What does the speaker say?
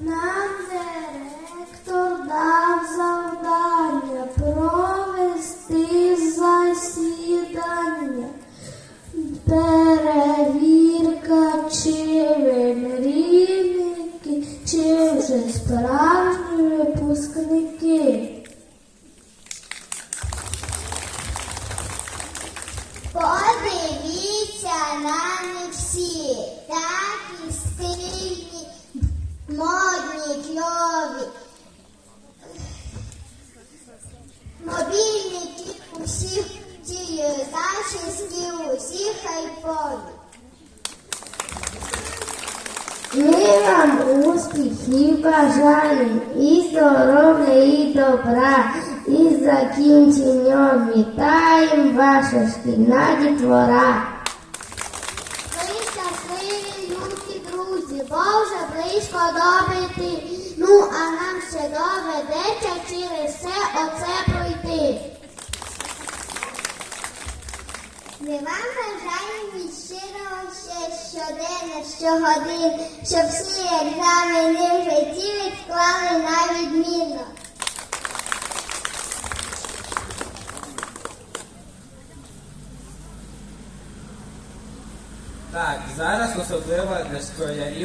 Нам директор дав завдання провести засідання. Перевірка, чи ви мрійники, чи вже справжні випускники. Подивіться на них модні, кльові. Мобільники усіх ті зачіски, усіх хайпові. Ми вам успіхів бажаємо і здоров'я, і добра, і з закінченням вітаємо ваша шкільна дітвора. Близько до мети. Ну, а нам ще доведеться через все оце пройти. Ми вам бажаємо від щирого ще щоденно, щогодин, щоб всі екзамени в житті відклали на відмінно. Так, зараз особливо для школярів